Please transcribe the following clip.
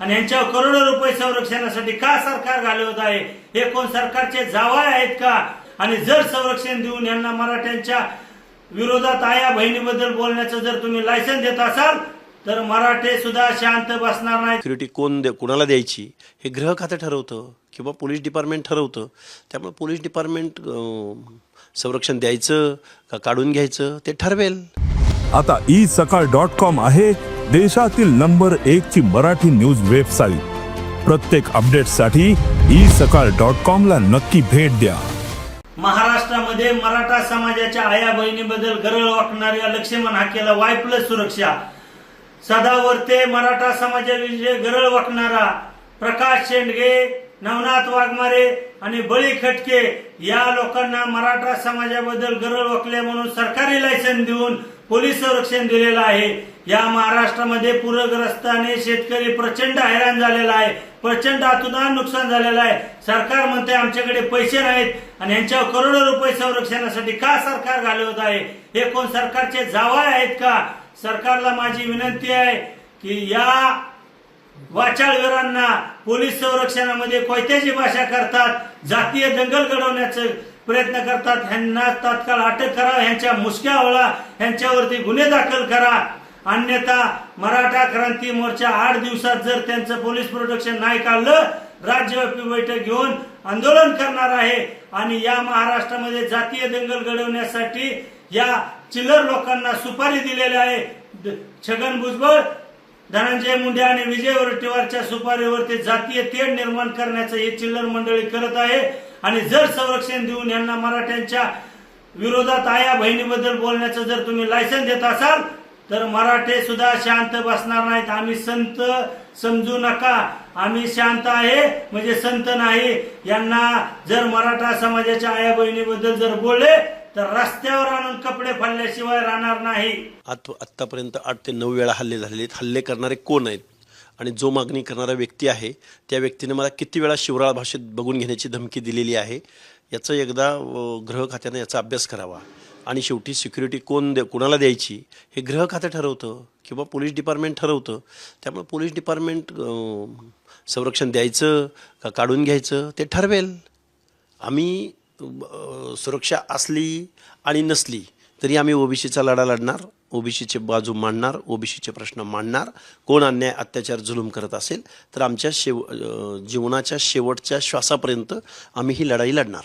आणि यांच्यावर करोडो रुपये संरक्षणासाठी का सरकार घालवत आहे? हे कोण सरकारचे जावाय आहेत का? आणि जर संरक्षण देऊन यांना मराठ्यांच्या विरोधात आया बहिणीबद्दल बोलण्याचं जर तुम्ही लायसन देत असाल तर मराठे सुद्धा शांत बसणार नाही सिक्युरिटी कोण दे कुणाला द्यायची? हे गृह खातं ठरवतं किंवा पोलीस डिपार्टमेंट ठरवतं. त्यामुळे पोलीस डिपार्टमेंट संरक्षण द्यायचं का काढून घ्यायचं ते ठरवेल. आता ई सकाळ डॉट कॉम आहे. देशातील नंबर एक ची मराठी न्यूज वेबसाईट. प्रत्येक अपडेटसाठी ई सकाळ डॉट कॉम ला नक्की भेट द्या. महाराष्ट्रामध्ये मराठा समाजाच्या आया बहिणीबद्दल गरळ वाकणाऱ्या लक्ष्मण हाकेला वाय प्लस सुरक्षा. सदावर्ते मराठा समाजाविषयी गरळ वाकणारा प्रकाश शेंडगे नवनाथ वाघमारे आणि बळी खटके या लोकांना मराठा समाजाबद्दल गरळ वाकले म्हणून सरकारी लायसन देऊन पोलीस संरक्षण दिलेलं आहे. या महाराष्ट्रामध्ये पूरग्रस्ताने शेतकरी प्रचंड हैराण झालेला आहे. प्रचंड अतुना नुकसान झालेलं आहे. सरकार म्हणते आमच्याकडे पैसे नाहीत आणि यांच्यावर करोडो रुपये संरक्षणासाठी का सरकार घालवत आहे? हे कोण सरकारचे जावाय आहेत का? सरकारला माझी विनंती आहे की या वाचाळवीरांना पोलीस संरक्षणामध्ये कोयत्याची भाषा करतात जातीय दंगल घडवण्याचं प्रयत्न करतात ह्यांना तात्काळ अटक करा ह्यांच्या मुसक्या ओळा ह्यांच्यावरती गुन्हे दाखल करा. अन्यथा मराठा क्रांती मोर्चा आठ दिवसात जर त्यांचं पोलीस प्रोटेक्शन नाही काढलं राज्यव्यापी बैठक घेऊन आंदोलन करणार आहे. आणि या महाराष्ट्रामध्ये जातीय दंगल घडवण्यासाठी या चिल्लर लोकांना सुपारी दिलेली आहे. छगन भुजबळ धनंजय मुंडे आणि विजय वरटीवारच्या सुपारीवरती जातीय तेढ निर्माण करण्याचं हे चिल्लर मंडळी करत आहे. आणि जर संरक्षण देऊन यांना मराठ्यांच्या विरोधात आया बहिणीबद्दल बोलण्याचं जर तुम्ही लायसन देत असाल तर मराठे सुद्धा शांत बसणार नाहीत. आम्ही संत समजू नका. आम्ही शांत आहे म्हणजे संत नाही. यांना जर मराठा समाजाच्या आया बहिणीबद्दल जर बोलले तर रस्त्यावर आणून कपडे फाडल्याशिवाय राहणार नाही. आतापर्यंत आत्तापर्यंत आठ ते नऊ वेळा हल्ले झालेले आहेत. हल्ले करणारे कोण आहेत? आणि जो मागणी करणारा व्यक्ती आहे त्या व्यक्तीने मला किती वेळा शिवराळ भाषेत बघून घेण्याची धमकी दिलेली आहे? याचं एकदा गृह खात्यानं याचा अभ्यास करावा. आणि शेवटी सिक्युरिटी कोण दे कुणाला द्यायची हे गृह खातं ठरवतं किंवा पोलीस डिपार्टमेंट ठरवतं. त्यामुळे पोलीस डिपार्टमेंट संरक्षण द्यायचं का काढून घ्यायचं ते ठरवेल. आम्ही सुरक्षा असली आणि नसली तरी आम्ही ओबीसीचा लढा लढणार ओबीसीचे बाजू मांडणार ओबीसीचे प्रश्न मांडणार. कोण अन्याय अत्याचार जुलूम करत असेल तर आमच्या शेव जीवनाच्या शेवटच्या श्वासापर्यंत आम्ही ही लढाई लढणार.